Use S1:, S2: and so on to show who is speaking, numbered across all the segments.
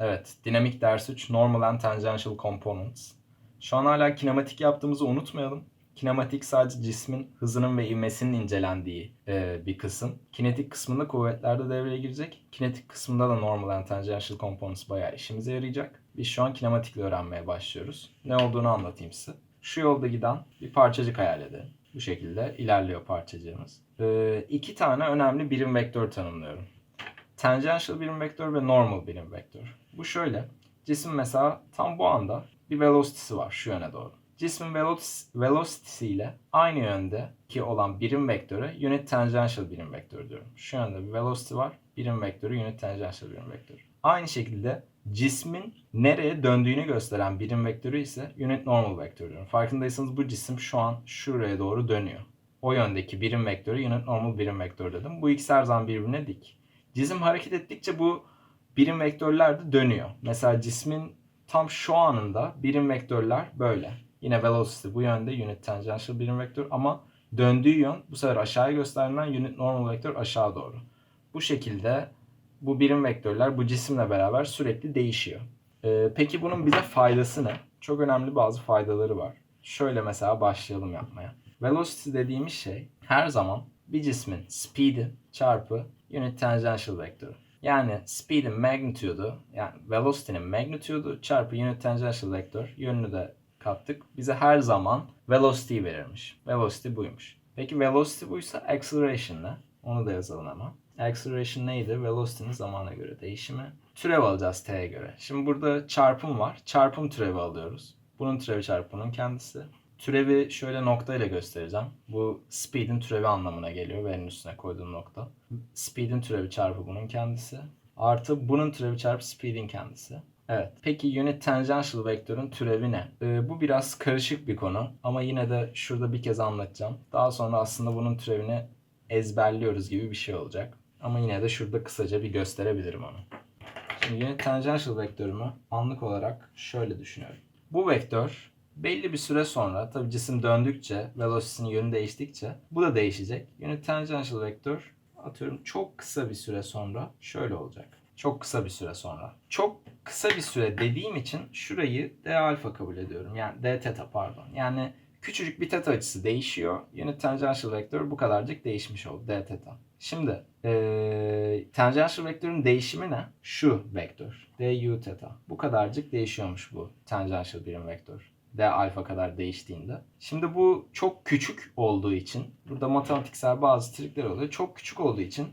S1: Evet, dinamik ders 3 Normal and Tangential Components. Şu an hala kinematik yaptığımızı unutmayalım. Kinematik sadece cismin hızının ve ivmesinin incelendiği e, bir kısım. Kinetik kısmında kuvvetlerde devreye girecek. Kinetik kısmında da normal and tangential components bayağı işimize yarayacak. Biz şu an kinematikle öğrenmeye başlıyoruz. Ne olduğunu anlatayım size. Şu yolda giden bir parçacık hayal edelim. Bu şekilde ilerliyor parçacığımız. E, iki tane önemli birim vektör tanımlıyorum. Tangential birim vektör ve normal birim vektör. Bu şöyle. Cisim mesela tam bu anda bir velocity'si var şu yöne doğru. Cismin veloc- velocity'si ile aynı yönde ki olan birim vektöre unit tangential birim vektör diyorum. Şu yönde bir velocity var. Birim vektörü unit tangential birim vektör. Aynı şekilde cismin nereye döndüğünü gösteren birim vektörü ise unit normal vektör diyorum. Farkındaysanız bu cisim şu an şuraya doğru dönüyor. O yöndeki birim vektörü unit normal birim vektör dedim. Bu ikisi her zaman birbirine dik. Cisim hareket ettikçe bu birim vektörler de dönüyor. Mesela cismin tam şu anında birim vektörler böyle. Yine velocity bu yönde unit tangential birim vektör ama döndüğü yön bu sefer aşağıya gösterilen unit normal vektör aşağı doğru. Bu şekilde bu birim vektörler bu cisimle beraber sürekli değişiyor. Ee, peki bunun bize faydası ne? Çok önemli bazı faydaları var. Şöyle mesela başlayalım yapmaya. Velocity dediğimiz şey her zaman bir cismin speed'i çarpı unit tangential vektörü. Yani speed'in magnitude'u yani velocity'nin magnitude'u çarpı unit tangential vektör yönünü de kattık. Bize her zaman velocity verirmiş. Velocity buymuş. Peki velocity buysa acceleration ne? Onu da yazalım hemen. Acceleration neydi? Velocity'nin zamana göre değişimi. Türev alacağız t'ye göre. Şimdi burada çarpım var. Çarpım türevi alıyoruz. Bunun türevi çarpı bunun kendisi. Türevi şöyle noktayla göstereceğim. Bu speed'in türevi anlamına geliyor. V'nin üstüne koyduğum nokta. Speed'in türevi çarpı bunun kendisi. Artı bunun türevi çarpı speed'in kendisi. Evet. Peki unit tangential vektörün türevi ne? Ee, bu biraz karışık bir konu ama yine de şurada bir kez anlatacağım. Daha sonra aslında bunun türevini ezberliyoruz gibi bir şey olacak. Ama yine de şurada kısaca bir gösterebilirim onu. Şimdi unit tangential vektörümü anlık olarak şöyle düşünüyorum. Bu vektör belli bir süre sonra tabi cisim döndükçe, velocity'nin yönü değiştikçe bu da değişecek. Unit tangential vektör atıyorum çok kısa bir süre sonra şöyle olacak. Çok kısa bir süre sonra. Çok kısa bir süre dediğim için şurayı d alfa kabul ediyorum. Yani d theta pardon. Yani küçücük bir theta açısı değişiyor. Unit tangential vektör bu kadarcık değişmiş oldu d theta. Şimdi eee tangential vektörün değişimi ne? Şu vektör. d u theta. Bu kadarcık değişiyormuş bu tangential birim vektör. D alfa kadar değiştiğinde. Şimdi bu çok küçük olduğu için burada matematiksel bazı trikler oluyor. Çok küçük olduğu için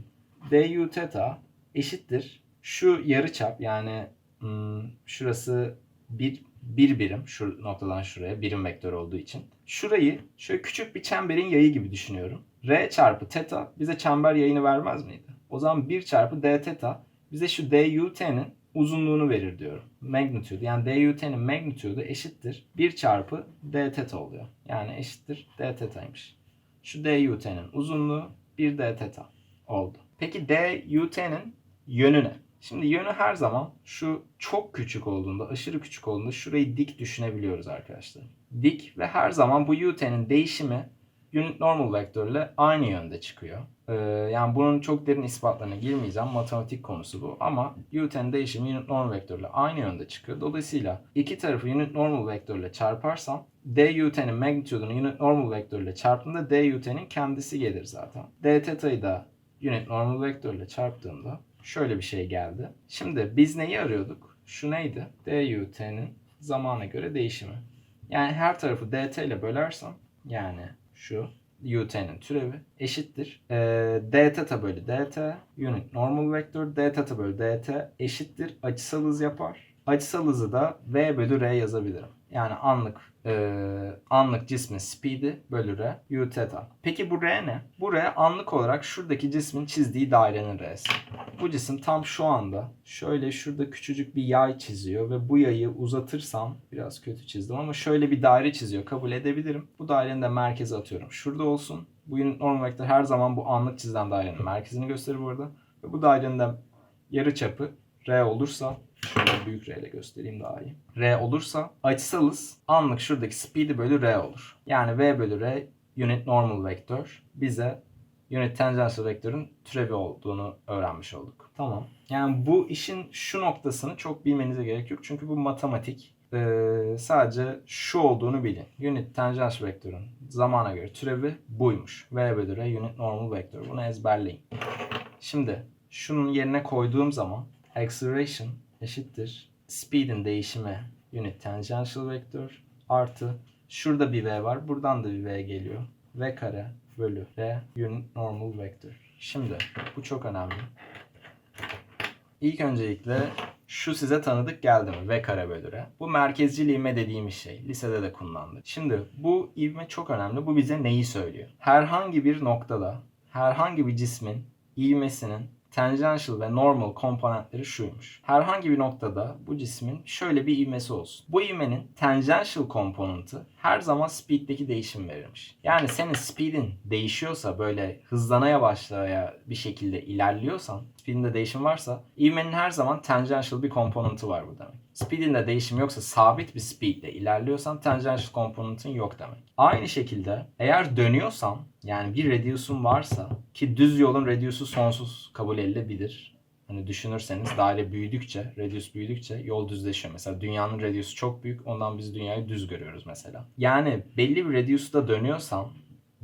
S1: d u theta eşittir şu yarıçap yani hmm, şurası bir, bir birim şu noktadan şuraya birim vektör olduğu için. Şurayı şöyle küçük bir çemberin yayı gibi düşünüyorum. R çarpı theta bize çember yayını vermez miydi? O zaman 1 çarpı d theta bize şu d u t'nin uzunluğunu verir diyorum. Magnitude yani d u t'nin magnitude'u eşittir 1 çarpı d theta oluyor. Yani eşittir d theta'ymış. Şu d u t'nin uzunluğu 1 d theta oldu. Peki d u t'nin yönü ne? Şimdi yönü her zaman şu çok küçük olduğunda, aşırı küçük olduğunda şurayı dik düşünebiliyoruz arkadaşlar. Dik ve her zaman bu UT'nin değişimi unit normal vektörle aynı yönde çıkıyor. Ee, yani bunun çok derin ispatlarına girmeyeceğim. Matematik konusu bu. Ama UT'nin değişimi unit normal vektörle aynı yönde çıkıyor. Dolayısıyla iki tarafı unit normal vektörle çarparsam d UT'nin magnitude'unu unit normal vektörle çarptığımda d UT'nin kendisi gelir zaten. d theta'yı da unit normal vektörle çarptığımda şöyle bir şey geldi. Şimdi biz neyi arıyorduk? Şu neydi? DUT'nin zamana göre değişimi. Yani her tarafı DT ile bölersem yani şu UT'nin türevi eşittir. Ee, D bölü DT unit normal vektör D theta bölü DT eşittir. Açısal hız yapar. Açısal hızı da V bölü R yazabilirim. Yani anlık e, anlık cismin speed'i bölü R u theta. Peki bu R ne? Bu R anlık olarak şuradaki cismin çizdiği dairenin R'si. Bu cisim tam şu anda şöyle şurada küçücük bir yay çiziyor ve bu yayı uzatırsam biraz kötü çizdim ama şöyle bir daire çiziyor. Kabul edebilirim. Bu dairenin de merkezi atıyorum. Şurada olsun. Bu unit normal vektör her zaman bu anlık çizilen dairenin merkezini gösterir burada. Ve bu dairenin de yarı çapı R olursa şöyle büyük R ile göstereyim daha iyi. R olursa açısal hız anlık şuradaki speed'i bölü R olur. Yani V bölü R unit normal vektör bize unit tangential vektörün türevi olduğunu öğrenmiş olduk. Tamam. Yani bu işin şu noktasını çok bilmenize gerek yok. Çünkü bu matematik. Ee, sadece şu olduğunu bilin. Unit tangential vektörün zamana göre türevi buymuş. V bölü R unit normal vektör. Bunu ezberleyin. Şimdi şunun yerine koyduğum zaman acceleration eşittir speed'in değişimi unit tangential vektör artı şurada bir v var. Buradan da bir v geliyor. v kare bölü r unit normal vektör. Şimdi bu çok önemli. İlk öncelikle şu size tanıdık geldi mi? V kare bölü R. Bu merkezcil ivme dediğimiz şey. Lisede de kullandık. Şimdi bu ivme çok önemli. Bu bize neyi söylüyor? Herhangi bir noktada herhangi bir cismin ivmesinin tangential ve normal komponentleri şuymuş. Herhangi bir noktada bu cismin şöyle bir ivmesi olsun. Bu ivmenin tangential komponenti her zaman speed'deki değişim verirmiş. Yani senin speed'in değişiyorsa böyle hızlanaya başlaya bir şekilde ilerliyorsan speed'inde değişim varsa ivmenin her zaman tangential bir komponenti var bu demek. Speed'inde değişim yoksa sabit bir speed'le ilerliyorsan tangential komponentin yok demek. Aynı şekilde eğer dönüyorsan yani bir radius'un varsa ki düz yolun radius'u sonsuz kabul edilebilir. Hani düşünürseniz daire büyüdükçe, radius büyüdükçe yol düzleşiyor. Mesela dünyanın radiusu çok büyük. Ondan biz dünyayı düz görüyoruz mesela. Yani belli bir radius'ta dönüyorsan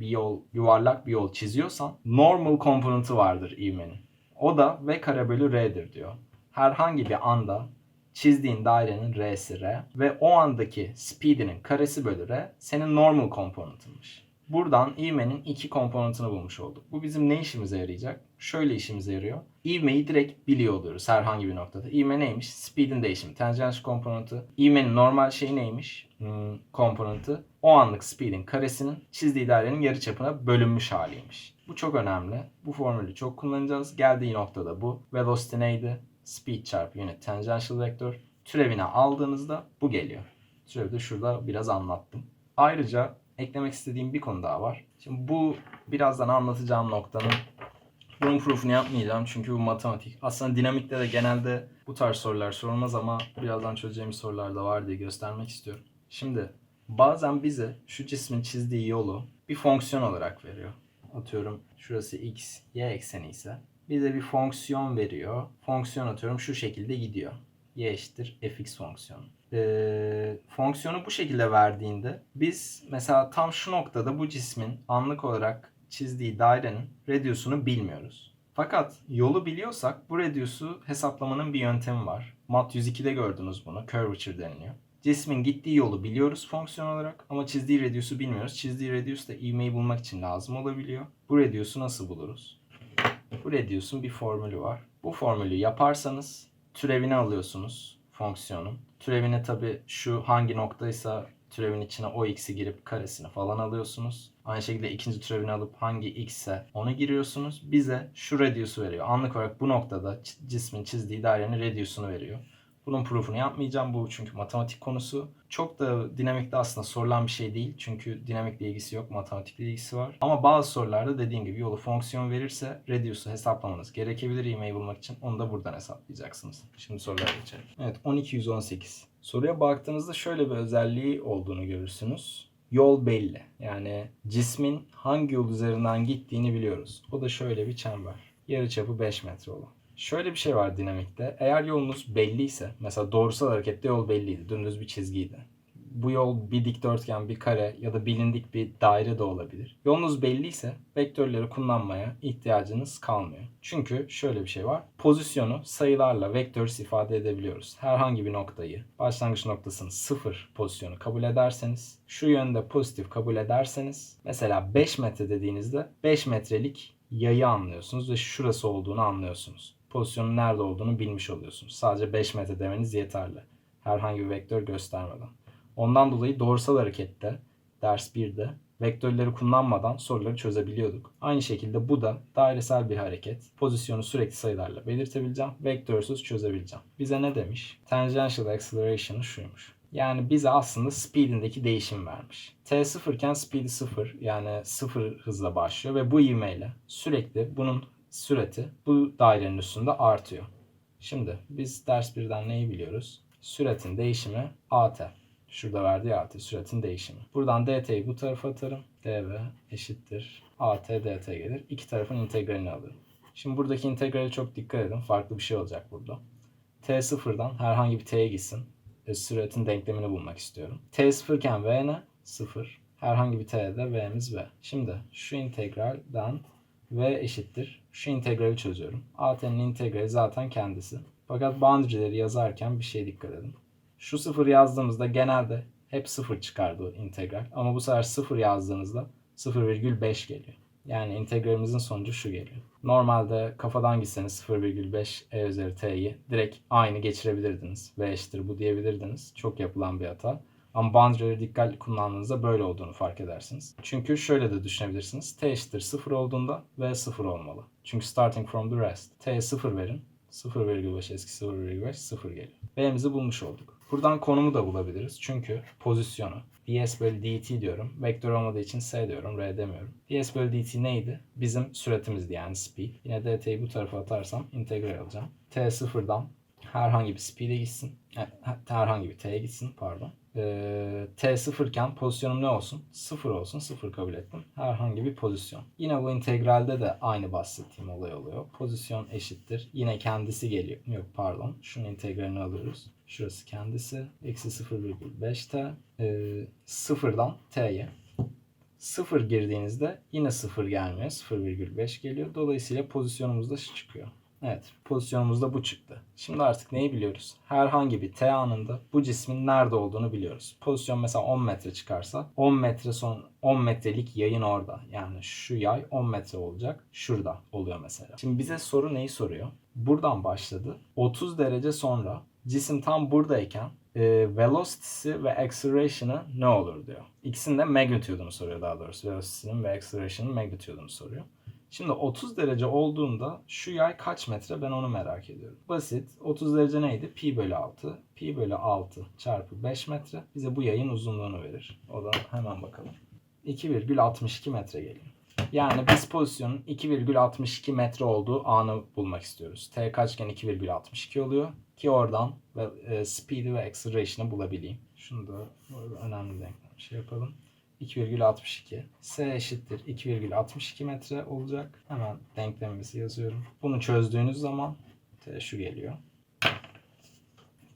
S1: bir yol, yuvarlak bir yol çiziyorsan normal komponenti vardır ivmenin. O da v kare bölü r'dir diyor. Herhangi bir anda çizdiğin dairenin r'si r ve o andaki speed'inin karesi bölü r senin normal komponentinmiş. Buradan ivmenin iki komponentini bulmuş olduk. Bu bizim ne işimize yarayacak? Şöyle işimize yarıyor. İvmeyi direkt biliyor oluyoruz herhangi bir noktada. İvme neymiş? Speed'in değişimi. Tangential komponenti. İvmenin normal şeyi neymiş? Hmm, komponenti. O anlık speed'in karesinin çizdiği dairenin yarıçapına bölünmüş haliymiş. Bu çok önemli. Bu formülü çok kullanacağız. Geldiği noktada bu. Velocity neydi? Speed çarpı unit tangential vektör. Türevine aldığınızda bu geliyor. Türevi de şurada biraz anlattım. Ayrıca eklemek istediğim bir konu daha var. Şimdi bu birazdan anlatacağım noktanın bunun proof'unu yapmayacağım çünkü bu matematik. Aslında dinamikte de genelde bu tarz sorular sorulmaz ama birazdan çözeceğimiz sorular da var diye göstermek istiyorum. Şimdi bazen bize şu cismin çizdiği yolu bir fonksiyon olarak veriyor. Atıyorum şurası x, y ekseni ise bize bir fonksiyon veriyor. Fonksiyon atıyorum şu şekilde gidiyor. y eşittir fx fonksiyonu. Ee, fonksiyonu bu şekilde verdiğinde biz mesela tam şu noktada bu cismin anlık olarak çizdiği dairenin radiusunu bilmiyoruz. Fakat yolu biliyorsak bu radiusu hesaplamanın bir yöntemi var. Mat 102'de gördünüz bunu. Curvature deniliyor. Cismin gittiği yolu biliyoruz fonksiyon olarak ama çizdiği radiusu bilmiyoruz. Çizdiği radius da ivmeyi bulmak için lazım olabiliyor. Bu radiusu nasıl buluruz? Bu radius'un bir formülü var. Bu formülü yaparsanız türevini alıyorsunuz fonksiyonun. Türevini tabi şu hangi noktaysa türevin içine o x'i girip karesini falan alıyorsunuz. Aynı şekilde ikinci türevini alıp hangi x ise onu giriyorsunuz. Bize şu radius'u veriyor. Anlık olarak bu noktada cismin çizdiği dairenin radius'unu veriyor. Bunun proof'unu yapmayacağım bu çünkü matematik konusu. Çok da dinamikte aslında sorulan bir şey değil. Çünkü dinamikle ilgisi yok, matematikle ilgisi var. Ama bazı sorularda dediğim gibi yolu fonksiyon verirse radius'u hesaplamanız gerekebilir ivmeyi bulmak için. Onu da buradan hesaplayacaksınız. Şimdi sorulara geçelim. Evet 12118. Soruya baktığınızda şöyle bir özelliği olduğunu görürsünüz. Yol belli. Yani cismin hangi yol üzerinden gittiğini biliyoruz. O da şöyle bir çember. Yarıçapı 5 metre olan. Şöyle bir şey var dinamikte. Eğer yolunuz belliyse, mesela doğrusal harekette yol belliydi, dümdüz bir çizgiydi. Bu yol bir dikdörtgen, bir kare ya da bilindik bir daire de olabilir. Yolunuz belliyse vektörleri kullanmaya ihtiyacınız kalmıyor. Çünkü şöyle bir şey var. Pozisyonu sayılarla vektörüs ifade edebiliyoruz. Herhangi bir noktayı, başlangıç noktasını sıfır pozisyonu kabul ederseniz, şu yönde pozitif kabul ederseniz, mesela 5 metre dediğinizde 5 metrelik yayı anlıyorsunuz ve şurası olduğunu anlıyorsunuz. Pozisyonun nerede olduğunu bilmiş oluyorsunuz. Sadece 5 metre demeniz yeterli. Herhangi bir vektör göstermeden. Ondan dolayı doğrusal harekette ders 1'de vektörleri kullanmadan soruları çözebiliyorduk. Aynı şekilde bu da dairesel bir hareket. Pozisyonu sürekli sayılarla belirtebileceğim. Vektörsüz çözebileceğim. Bize ne demiş? Tangential acceleration'ı şuymuş. Yani bize aslında speed'indeki değişim vermiş. T sıfır iken speed'i sıfır yani sıfır hızla başlıyor ve bu ivmeyle sürekli bunun sürati bu dairenin üstünde artıyor. Şimdi biz ders 1'den neyi biliyoruz? Süratin değişimi AT. Şurada verdiği AT süratin değişimi. Buradan DT'yi bu tarafa atarım. dv eşittir AT dt gelir. İki tarafın integralini alırım. Şimdi buradaki integrale çok dikkat edin. Farklı bir şey olacak burada. T sıfırdan herhangi bir t'ye gitsin. E, süratin denklemini bulmak istiyorum. T sıfırken v ne? Sıfır. Herhangi bir t'de v'miz v. Şimdi şu integralden v eşittir. Şu integrali çözüyorum. AT'nin integrali zaten kendisi. Fakat boundary'leri yazarken bir şeye dikkat edin. Şu sıfır yazdığımızda genelde hep sıfır çıkardı integral. Ama bu sefer sıfır yazdığınızda 0,5 geliyor. Yani integralimizin sonucu şu geliyor. Normalde kafadan gitseniz 0,5 e üzeri t'yi direkt aynı geçirebilirdiniz. V eşittir bu diyebilirdiniz. Çok yapılan bir hata. Ama boundary'leri dikkatli kullandığınızda böyle olduğunu fark edersiniz. Çünkü şöyle de düşünebilirsiniz. T eşittir 0 olduğunda V 0 olmalı. Çünkü starting from the rest. T'ye 0 verin. 0,5 eski 0,5 0 geliyor. V'mizi bulmuş olduk. Buradan konumu da bulabiliriz. Çünkü pozisyonu ds bölü dt diyorum. Vektör olmadığı için s diyorum. r demiyorum. ds bölü dt neydi? Bizim süratimizdi yani speed. Yine dt'yi bu tarafa atarsam integral alacağım. t sıfırdan herhangi bir speed'e gitsin. Herhangi bir t'ye gitsin pardon. Ee, t sıfırken pozisyonum ne olsun? Sıfır olsun. Sıfır kabul ettim. Herhangi bir pozisyon. Yine bu integralde de aynı bahsettiğim olay oluyor. Pozisyon eşittir. Yine kendisi geliyor. Yok pardon. Şunun integralini alıyoruz. Şurası kendisi. Eksi 0,5 t. Ee, sıfırdan t'ye. Sıfır girdiğinizde yine sıfır gelmiyor. 0,5 geliyor. Dolayısıyla pozisyonumuzda şu çıkıyor. Evet, pozisyonumuzda bu çıktı. Şimdi artık neyi biliyoruz? Herhangi bir t anında bu cismin nerede olduğunu biliyoruz. Pozisyon mesela 10 metre çıkarsa 10 metre son 10 metrelik yayın orada. Yani şu yay 10 metre olacak. Şurada oluyor mesela. Şimdi bize soru neyi soruyor? Buradan başladı. 30 derece sonra cisim tam buradayken e, velocity'si ve acceleration'ı ne olur diyor. İkisinin de magnitude'unu soruyor daha doğrusu. Velocity'nin ve acceleration'ın magnitude'unu soruyor. Şimdi 30 derece olduğunda şu yay kaç metre ben onu merak ediyorum. Basit. 30 derece neydi? Pi bölü 6. Pi bölü 6 çarpı 5 metre bize bu yayın uzunluğunu verir. O da hemen bakalım. 2,62 metre geliyor. Yani biz pozisyonun 2,62 metre olduğu anı bulmak istiyoruz. T kaçgen 2,62 oluyor. Ki oradan ve e, speed'i ve acceleration'ı bulabileyim. Şunu da önemli denklem şey yapalım. 2,62. S eşittir 2,62 metre olacak. Hemen denklemimizi yazıyorum. Bunu çözdüğünüz zaman T şu geliyor.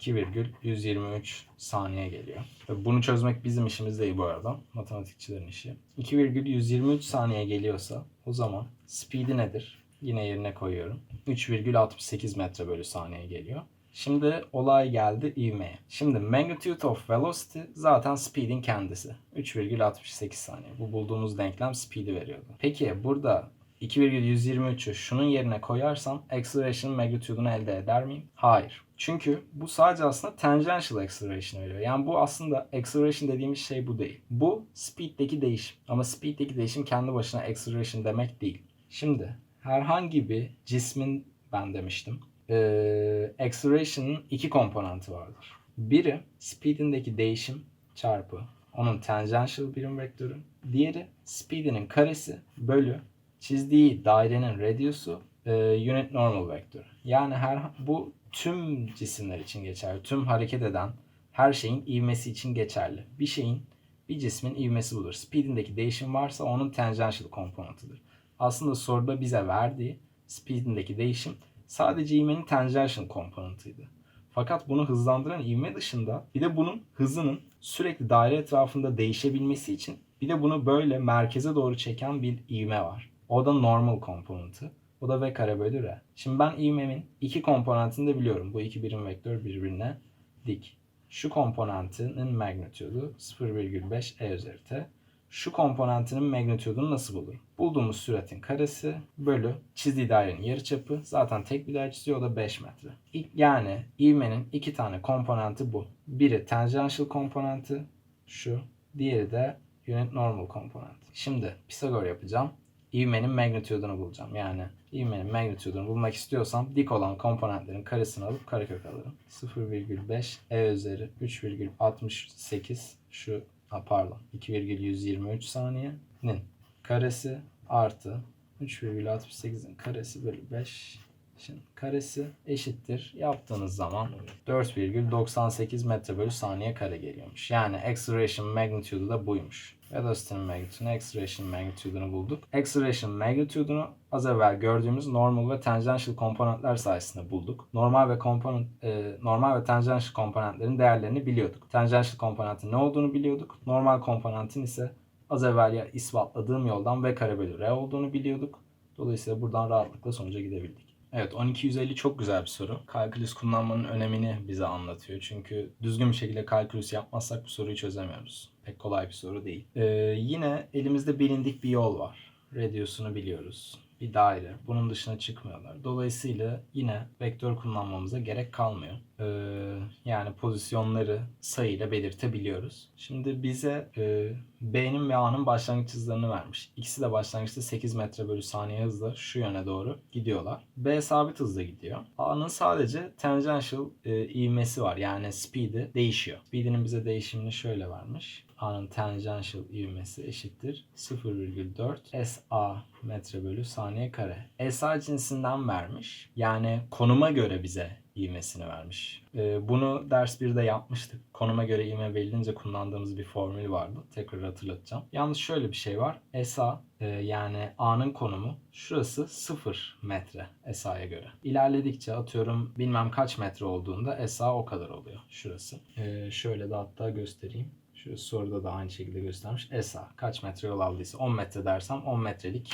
S1: 2,123 saniye geliyor. Bunu çözmek bizim işimiz değil bu arada. Matematikçilerin işi. 2,123 saniye geliyorsa o zaman speed'i nedir? Yine yerine koyuyorum. 3,68 metre bölü saniye geliyor. Şimdi olay geldi ivmeye. Şimdi magnitude of velocity zaten speed'in kendisi. 3,68 saniye. Bu bulduğumuz denklem speed'i veriyordu. Peki burada 2,123'ü şunun yerine koyarsam acceleration'ın magnitude'unu elde eder miyim? Hayır. Çünkü bu sadece aslında tangential acceleration veriyor. Yani bu aslında acceleration dediğimiz şey bu değil. Bu speed'deki değişim. Ama speed'deki değişim kendi başına acceleration demek değil. Şimdi herhangi bir cismin ben demiştim e, acceleration'ın iki komponenti vardır. Biri speed'indeki değişim çarpı onun tangential birim vektörü. Diğeri speed'inin karesi bölü çizdiği dairenin radiusu e, unit normal vektörü. Yani her bu tüm cisimler için geçerli. Tüm hareket eden her şeyin ivmesi için geçerli. Bir şeyin bir cismin ivmesi budur. Speed'indeki değişim varsa onun tangential komponentidir. Aslında soruda bize verdiği speed'indeki değişim sadece ivmenin tangential komponentiydi. Fakat bunu hızlandıran ivme dışında bir de bunun hızının sürekli daire etrafında değişebilmesi için bir de bunu böyle merkeze doğru çeken bir ivme var. O da normal komponenti. O da v kare bölü r. Şimdi ben ivmemin iki komponentini de biliyorum. Bu iki birim vektör birbirine dik. Şu komponentinin magnitude'u 0,5 e üzeri t şu komponentinin magnitude'unu nasıl bulurum? Bulduğumuz süratin karesi bölü çizdiği dairenin yarıçapı. Zaten tek bir daire çiziyor o da 5 metre. Yani ivmenin iki tane komponenti bu. Biri tangential komponenti şu. Diğeri de unit normal komponenti. Şimdi Pisagor yapacağım. İvmenin magnitude'unu bulacağım. Yani ivmenin magnitude'unu bulmak istiyorsam dik olan komponentlerin karesini alıp karekök alırım. 0,5 e üzeri 3,68 şu ha pardon 2,123 saniyenin karesi artı 3,68'in karesi bölü 5 Şimdi karesi eşittir. Yaptığınız zaman 4,98 metre bölü saniye kare geliyormuş. Yani acceleration magnitude'u da buymuş. Velocity'nin magnitude'unu, acceleration magnitude'unu bulduk. Acceleration magnitude'unu az evvel gördüğümüz normal ve tangential komponentler sayesinde bulduk. Normal ve komponent e, normal ve tangential komponentlerin değerlerini biliyorduk. Tangential komponentin ne olduğunu biliyorduk. Normal komponentin ise az evvel ya ispatladığım yoldan v kare bölü r olduğunu biliyorduk. Dolayısıyla buradan rahatlıkla sonuca gidebildik. Evet 1250 çok güzel bir soru. Kalkülüs kullanmanın önemini bize anlatıyor. Çünkü düzgün bir şekilde kalkülüs yapmazsak bu soruyu çözemiyoruz. Pek kolay bir soru değil. Ee, yine elimizde bilindik bir yol var. Radius'unu biliyoruz. Bir daire. Bunun dışına çıkmıyorlar. Dolayısıyla yine vektör kullanmamıza gerek kalmıyor. Ee, yani pozisyonları sayıyla belirtebiliyoruz. Şimdi bize e, B'nin ve A'nın başlangıç hızlarını vermiş. İkisi de başlangıçta 8 metre bölü saniye hızla şu yöne doğru gidiyorlar. B sabit hızla gidiyor. A'nın sadece tangential e, ivmesi var. Yani speed'i değişiyor. Speed'inin bize değişimini şöyle vermiş. A'nın tangential ivmesi eşittir 0,4 SA metre bölü saniye kare. SA cinsinden vermiş. Yani konuma göre bize ivmesini vermiş. Ee, bunu ders 1'de yapmıştık. Konuma göre ivme verilince kullandığımız bir formül vardı. Tekrar hatırlatacağım. Yalnız şöyle bir şey var. SA e, yani A'nın konumu şurası 0 metre SA'ya göre. İlerledikçe atıyorum bilmem kaç metre olduğunda SA o kadar oluyor şurası. Ee, şöyle de hatta göstereyim. Şu soruda da aynı şekilde göstermiş. ESA kaç metre yol aldıysa 10 metre dersem 10 metrelik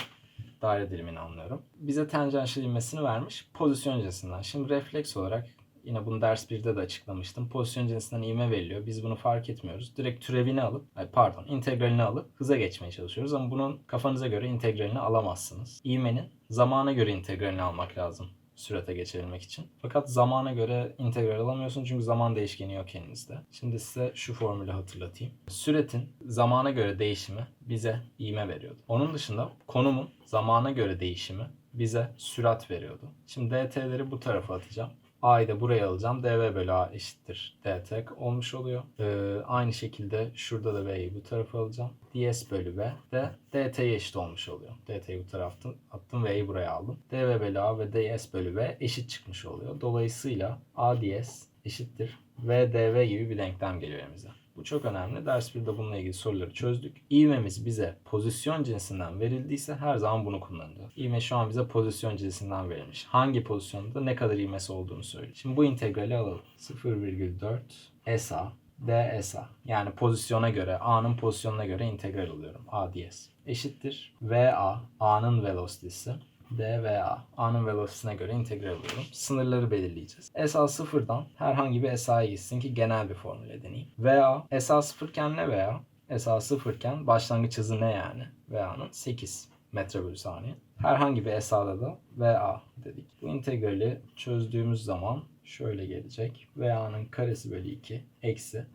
S1: daire dilimini anlıyorum. Bize tanjantiyel ivmesini vermiş pozisyon cinsinden. Şimdi refleks olarak yine bunu ders 1'de de açıklamıştım. Pozisyon cinsinden ivme veriliyor. Biz bunu fark etmiyoruz. Direkt türevini alıp, pardon integralini alıp hıza geçmeye çalışıyoruz. Ama bunun kafanıza göre integralini alamazsınız. İvmenin zamana göre integralini almak lazım sürate geçebilmek için. Fakat zamana göre integral alamıyorsun çünkü zaman değişkeni yok elinizde. Şimdi size şu formülü hatırlatayım. Süretin zamana göre değişimi bize ivme veriyordu. Onun dışında konumun zamana göre değişimi bize sürat veriyordu. Şimdi dt'leri bu tarafa atacağım. A'yı da buraya alacağım. dv bölü a eşittir dt olmuş oluyor. Ee, aynı şekilde şurada da v'yi bu tarafa alacağım. ds bölü v de dt'ye eşit olmuş oluyor. dt'yi bu tarafa attım v'yi buraya aldım. dv bölü a ve ds bölü v eşit çıkmış oluyor. Dolayısıyla a ds eşittir v dv gibi bir denklem geliyor elimize. Bu çok önemli. Ders 1'de bununla ilgili soruları çözdük. İvmemiz bize pozisyon cinsinden verildiyse her zaman bunu kullanacağız. İvme şu an bize pozisyon cinsinden verilmiş. Hangi pozisyonda ne kadar ivmesi olduğunu söylüyor. Şimdi bu integrali alalım. 0,4 SA d SA. Yani pozisyona göre, A'nın pozisyonuna göre integral alıyorum. A ds. Eşittir. VA, A'nın velocity'si dVA. A'nın velocity'sine göre integral alıyorum. Sınırları belirleyeceğiz. SA sıfırdan herhangi bir SA'ya gitsin ki genel bir formüle deneyeyim. VA, SA sıfırken ne VA? SA sıfırken başlangıç hızı ne yani? VA'nın 8 metre bölü saniye. Herhangi bir SA'da da VA dedik. Bu integrali çözdüğümüz zaman şöyle gelecek. VA'nın karesi bölü 2 eksi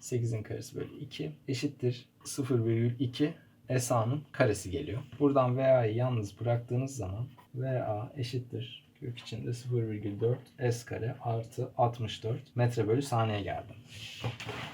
S1: 8'in karesi bölü 2 eşittir 0,2 SA'nın karesi geliyor. Buradan VA'yı yalnız bıraktığınız zaman VA eşittir kök içinde 0,4 S kare artı 64 metre bölü saniye geldi.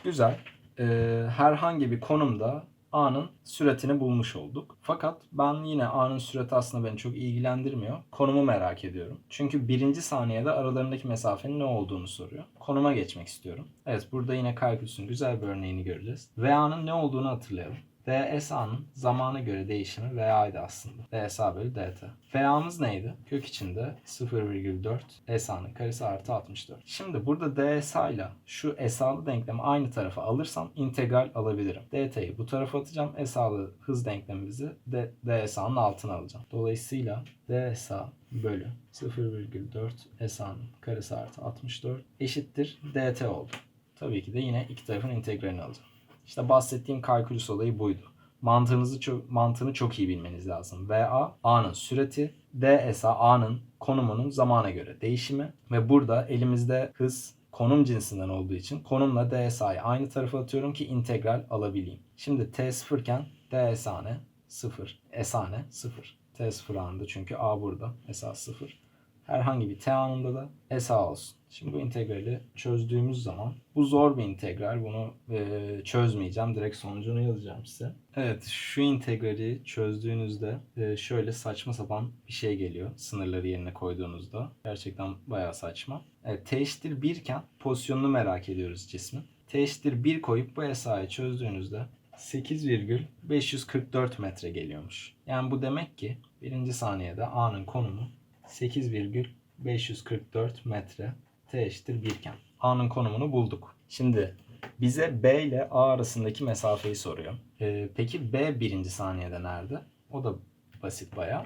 S1: Güzel. Ee, herhangi bir konumda A'nın süratini bulmuş olduk. Fakat ben yine A'nın sürati aslında beni çok ilgilendirmiyor. Konumu merak ediyorum. Çünkü birinci saniyede aralarındaki mesafenin ne olduğunu soruyor. Konuma geçmek istiyorum. Evet burada yine kalkülüsün güzel bir örneğini göreceğiz. Ve A'nın ne olduğunu hatırlayalım. DSA'nın zamana göre değişimi VA'ydı aslında. DSA bölü DT. VA'mız neydi? Kök içinde 0,4 SA'nın karesi artı 64. Şimdi burada DSA ile şu SA'lı denklemi aynı tarafa alırsam integral alabilirim. DT'yi bu tarafa atacağım. SA'lı hız denklemimizi de DSA'nın altına alacağım. Dolayısıyla DSA bölü 0,4 SA'nın karesi artı 64 eşittir DT oldu. Tabii ki de yine iki tarafın integralini alacağım. İşte bahsettiğim kalkülüs olayı buydu. Mantığınızı çok, mantığını çok iyi bilmeniz lazım. VA, A'nın süreti, DSA, A'nın konumunun zamana göre değişimi ve burada elimizde hız konum cinsinden olduğu için konumla DSA'yı aynı tarafa atıyorum ki integral alabileyim. Şimdi T sıfırken DSA ne? 0. SA ne? 0. T sıfır anında çünkü A burada. SA 0. herhangi bir t anında da SA olsun. Şimdi bu integrali çözdüğümüz zaman bu zor bir integral. Bunu e, çözmeyeceğim. Direkt sonucunu yazacağım size. Evet şu integrali çözdüğünüzde e, şöyle saçma sapan bir şey geliyor. Sınırları yerine koyduğunuzda. Gerçekten bayağı saçma. Evet, t eşittir 1 iken pozisyonunu merak ediyoruz cismin. T eşittir 1 koyup bu SA'yı çözdüğünüzde 8,544 metre geliyormuş. Yani bu demek ki birinci saniyede A'nın konumu 8,544 metre T eşittir 1 iken. A'nın konumunu bulduk. Şimdi bize B ile A arasındaki mesafeyi soruyor. Ee, peki B birinci saniyede nerede? O da basit bayağı.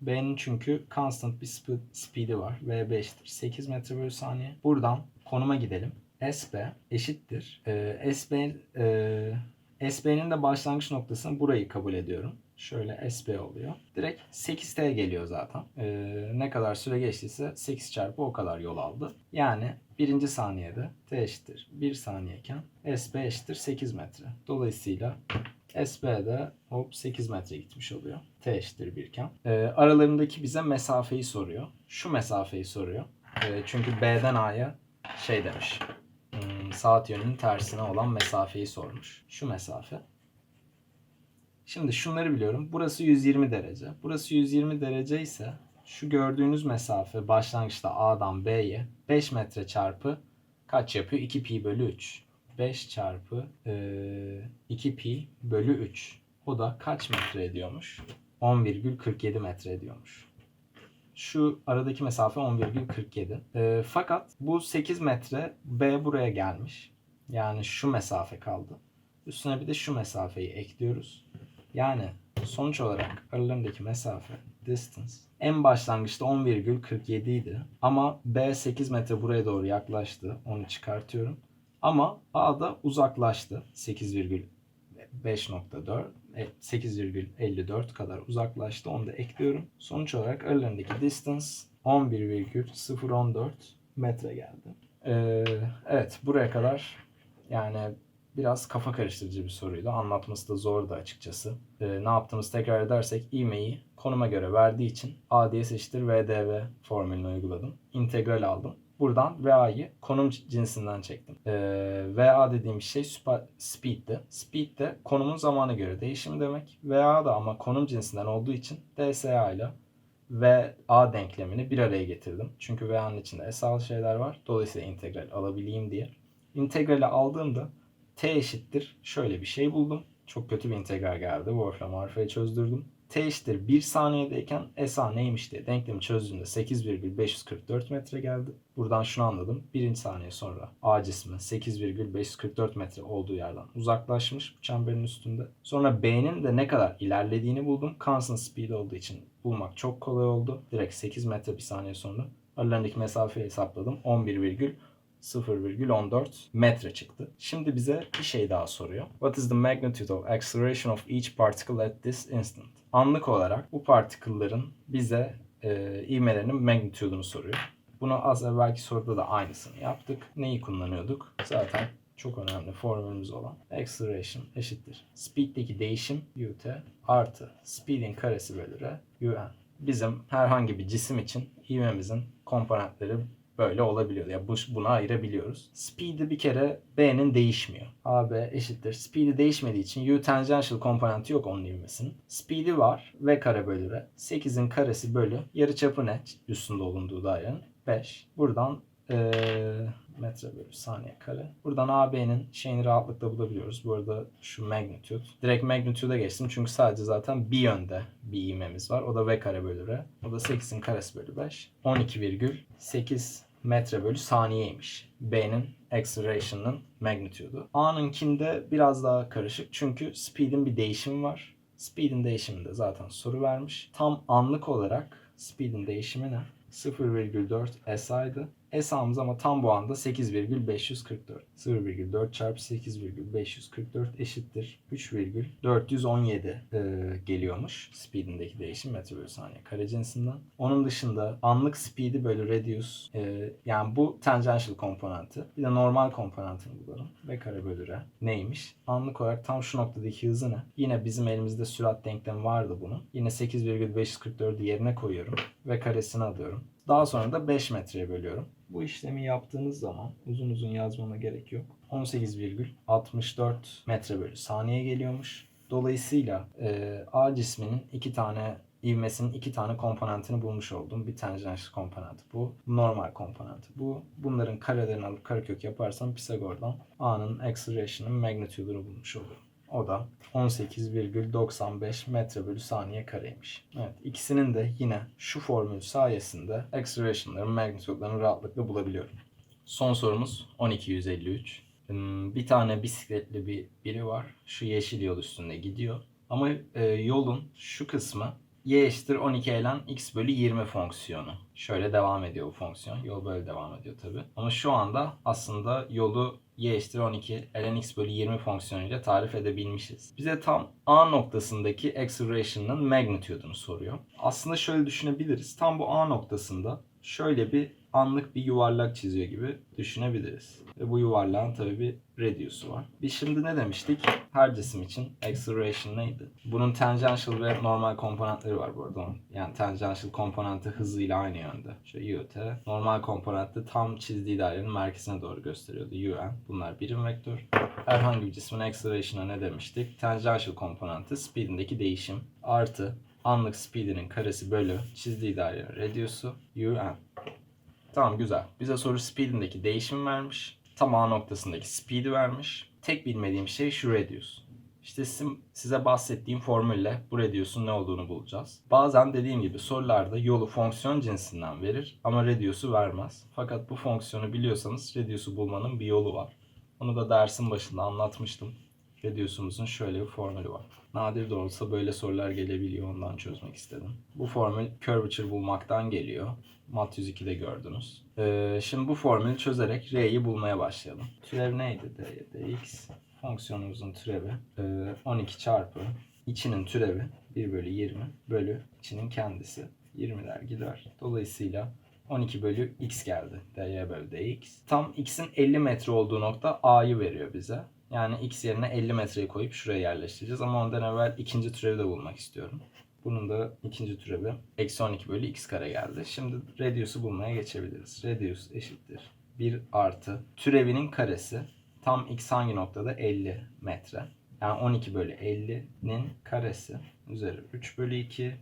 S1: B'nin çünkü constant bir sp- speed'i var. V 5'tir. 8 metre bölü saniye. Buradan konuma gidelim. SB eşittir. Ee, SB e, SB'nin de başlangıç noktasını burayı kabul ediyorum. Şöyle SB oluyor. Direkt 8T geliyor zaten. Ee, ne kadar süre geçtiyse 8 çarpı o kadar yol aldı. Yani birinci saniyede T eşittir 1 saniyeyken SB eşittir 8 metre. Dolayısıyla SB de hop 8 metre gitmiş oluyor. T eşittir 1 iken. Ee, aralarındaki bize mesafeyi soruyor. Şu mesafeyi soruyor. Ee, çünkü B'den A'ya şey demiş. hmm, saat yönünün tersine olan mesafeyi sormuş. Şu mesafe. Şimdi şunları biliyorum. Burası 120 derece. Burası 120 derece ise şu gördüğünüz mesafe başlangıçta A'dan B'ye 5 metre çarpı kaç yapıyor? 2 pi bölü 3. 5 çarpı eee, 2 pi bölü 3. O da kaç metre ediyormuş? 10,47 metre ediyormuş. Şu aradaki mesafe 10,47. Eee, fakat bu 8 metre B buraya gelmiş. Yani şu mesafe kaldı. Üstüne bir de şu mesafeyi ekliyoruz. Yani sonuç olarak aralarındaki mesafe distance en başlangıçta 10,47 idi. Ama B 8 metre buraya doğru yaklaştı. Onu çıkartıyorum. Ama A da uzaklaştı. 8,5.4 e, 8,54 kadar uzaklaştı. Onu da ekliyorum. Sonuç olarak aralarındaki distance 11,014 metre geldi. Ee, evet buraya kadar yani biraz kafa karıştırıcı bir soruydu. Anlatması da zordu açıkçası. Ee, ne yaptığımızı tekrar edersek ivmeyi konuma göre verdiği için ADS eşittir VDV formülünü uyguladım. İntegral aldım. Buradan VA'yı konum cinsinden çektim. Ee, VA dediğim şey süper- speed'di. Speed de konumun zamana göre değişimi demek. VA da ama konum cinsinden olduğu için DSA ile VA denklemini bir araya getirdim. Çünkü VA'nın içinde SA'lı şeyler var. Dolayısıyla integral alabileyim diye. İntegrali aldığımda t eşittir şöyle bir şey buldum. Çok kötü bir integral geldi. Wolfram Alfa'yı çözdürdüm. t eşittir 1 saniyedeyken SA neymiş diye denklemi çözdüğümde 8,544 metre geldi. Buradan şunu anladım. Birinci saniye sonra A cismi 8,544 metre olduğu yerden uzaklaşmış bu çemberin üstünde. Sonra B'nin de ne kadar ilerlediğini buldum. Constant speed olduğu için bulmak çok kolay oldu. Direkt 8 metre bir saniye sonra aralarındaki mesafeyi hesapladım. 11, 0,14 metre çıktı. Şimdi bize bir şey daha soruyor. What is the magnitude of acceleration of each particle at this instant? Anlık olarak bu particle'ların bize e, ivmelerinin magnitude'unu soruyor. Bunu az evvelki soruda da aynısını yaptık. Neyi kullanıyorduk? Zaten çok önemli formülümüz olan acceleration eşittir. Speed'deki değişim ut artı speed'in karesi bölü r un. Bizim herhangi bir cisim için ivmemizin komponentleri böyle olabiliyor. Ya bu, buna ayırabiliyoruz. Speed'i bir kere B'nin değişmiyor. AB eşittir. Speed'i değişmediği için U tangential komponenti yok onun ivmesinin. Speed'i var. V kare bölü R. 8'in karesi bölü. Yarıçapı ne? Üstünde olunduğu dairenin. 5. Buradan eee, metre bölü saniye kare. Buradan AB'nin şeyini rahatlıkla bulabiliyoruz. Bu arada şu magnitude. Direkt magnitude'a geçtim çünkü sadece zaten bir yönde bir ivmemiz var. O da V kare bölü R. O da 8'in karesi bölü 5. 12,8 metre bölü saniyeymiş. B'nin acceleration'ın magnitude'u. A'nınkinde biraz daha karışık çünkü speed'in bir değişimi var. Speed'in değişiminde zaten soru vermiş. Tam anlık olarak speed'in değişimi ne? 0,4 SI'dı. SA'mız ama tam bu anda 8,544. 0,4 çarpı 8,544 eşittir 3,417 e, geliyormuş. Speed'indeki değişim metre bölü saniye kare cinsinden. Onun dışında anlık speed'i bölü radius e, yani bu tangential komponenti. Bir de normal komponentini bulalım. V kare bölü r neymiş? Anlık olarak tam şu noktadaki hızı ne? Yine bizim elimizde sürat denklemi vardı bunun. Yine 8,544'ü yerine koyuyorum. V karesini alıyorum. Daha sonra da 5 metreye bölüyorum. Bu işlemi yaptığınız zaman uzun uzun yazmama gerek yok. 18,64 metre bölü saniye geliyormuş. Dolayısıyla e, A cisminin iki tane ivmesinin iki tane komponentini bulmuş oldum. Bir tanjensiyel komponenti bu. Normal komponenti bu. Bunların karelerini alıp karekök yaparsam Pisagor'dan A'nın acceleration'ın magnitude'unu bulmuş olurum. O da 18,95 metre bölü saniye kareymiş. Evet ikisinin de yine şu formül sayesinde acceleration'ların magnitude'larını rahatlıkla bulabiliyorum. Son sorumuz 12153. Hmm, Bir tane bisikletli bir biri var. Şu yeşil yol üstünde gidiyor. Ama e, yolun şu kısmı y eşittir 12 ln x bölü 20 fonksiyonu. Şöyle devam ediyor bu fonksiyon. Yol böyle devam ediyor tabi. Ama şu anda aslında yolu y eşittir 12 ln x bölü 20 fonksiyonuyla tarif edebilmişiz. Bize tam A noktasındaki acceleration'ın magnitude'unu soruyor. Aslında şöyle düşünebiliriz. Tam bu A noktasında şöyle bir anlık bir yuvarlak çiziyor gibi düşünebiliriz. Ve bu yuvarlağın tabii bir radius'u var. Biz şimdi ne demiştik? Her cisim için acceleration neydi? Bunun tangential ve normal komponentleri var bu arada. Yani tangential komponenti hızıyla aynı yönde. Şöyle ut. Normal komponenti tam çizdiği dairenin merkezine doğru gösteriyordu. un. Bunlar birim vektör. Herhangi bir cismin acceleration'a ne demiştik? Tangential komponenti speed'indeki değişim artı anlık speed'inin karesi bölü çizdiği dairenin radius'u un. Tamam güzel. Bize soru speed'indeki değişim vermiş. Tam A noktasındaki speed'i vermiş. Tek bilmediğim şey şu radius. İşte sizin, size bahsettiğim formülle bu radius'un ne olduğunu bulacağız. Bazen dediğim gibi sorularda yolu fonksiyon cinsinden verir ama radius'u vermez. Fakat bu fonksiyonu biliyorsanız radius'u bulmanın bir yolu var. Onu da dersin başında anlatmıştım. Radius'umuzun şöyle bir formülü var. Nadir de olsa böyle sorular gelebiliyor ondan çözmek istedim. Bu formül curvature bulmaktan geliyor. Mat 102'de gördünüz. Ee, şimdi bu formülü çözerek R'yi bulmaya başlayalım. Türev neydi? D, dx fonksiyonumuzun türevi e, 12 çarpı içinin türevi 1 bölü 20 bölü içinin kendisi 20'ler gider. Dolayısıyla 12 bölü x geldi. dy bölü dx. Tam x'in 50 metre olduğu nokta a'yı veriyor bize. Yani x yerine 50 metreyi koyup şuraya yerleştireceğiz. Ama ondan evvel ikinci türevi de bulmak istiyorum. Bunun da ikinci türevi eksi 12 bölü x kare geldi. Şimdi radius'u bulmaya geçebiliriz. Radius eşittir 1 artı türevinin karesi tam x hangi noktada 50 metre. Yani 12 bölü 50'nin karesi üzeri 3 bölü 2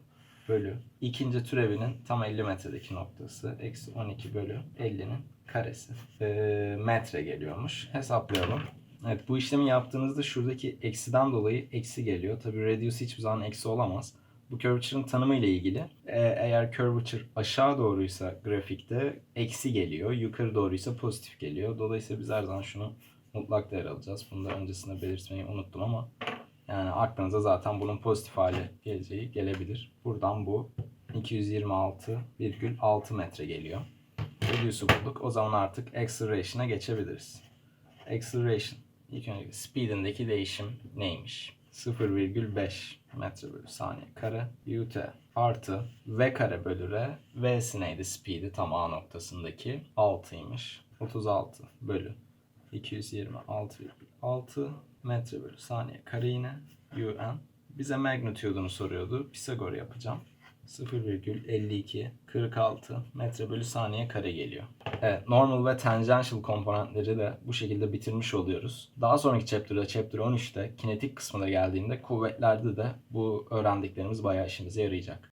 S1: bölü ikinci türevinin tam 50 metredeki noktası eksi 12 bölü 50'nin karesi Ee, metre geliyormuş. Hesaplayalım. Evet bu işlemi yaptığınızda şuradaki eksiden dolayı eksi geliyor. Tabi radius hiçbir zaman eksi olamaz. Bu curvature'ın tanımı ile ilgili e, eğer curvature aşağı doğruysa grafikte eksi geliyor. Yukarı doğruysa pozitif geliyor. Dolayısıyla biz her zaman şunu mutlak değer alacağız. Bunu da öncesinde belirtmeyi unuttum ama yani aklınıza zaten bunun pozitif hali geleceği gelebilir. Buradan bu 226,6 metre geliyor. Radius'u bulduk. O zaman artık acceleration'a geçebiliriz. Acceleration ilk önce speed'indeki değişim neymiş? 0,5 metre bölü saniye kare ut artı v kare bölü r. V'si neydi? Speed'i tam a noktasındaki 6'ymış 36 bölü 226,6 metre bölü saniye kare yine un bize magnitude'unu soruyordu. Pisagor yapacağım 0,52 46 metre bölü saniye kare geliyor. Evet, normal ve tangential komponentleri de bu şekilde bitirmiş oluyoruz. Daha sonraki chapter'da, chapter 13'te kinetik kısmına geldiğinde kuvvetlerde de bu öğrendiklerimiz bayağı işimize yarayacak.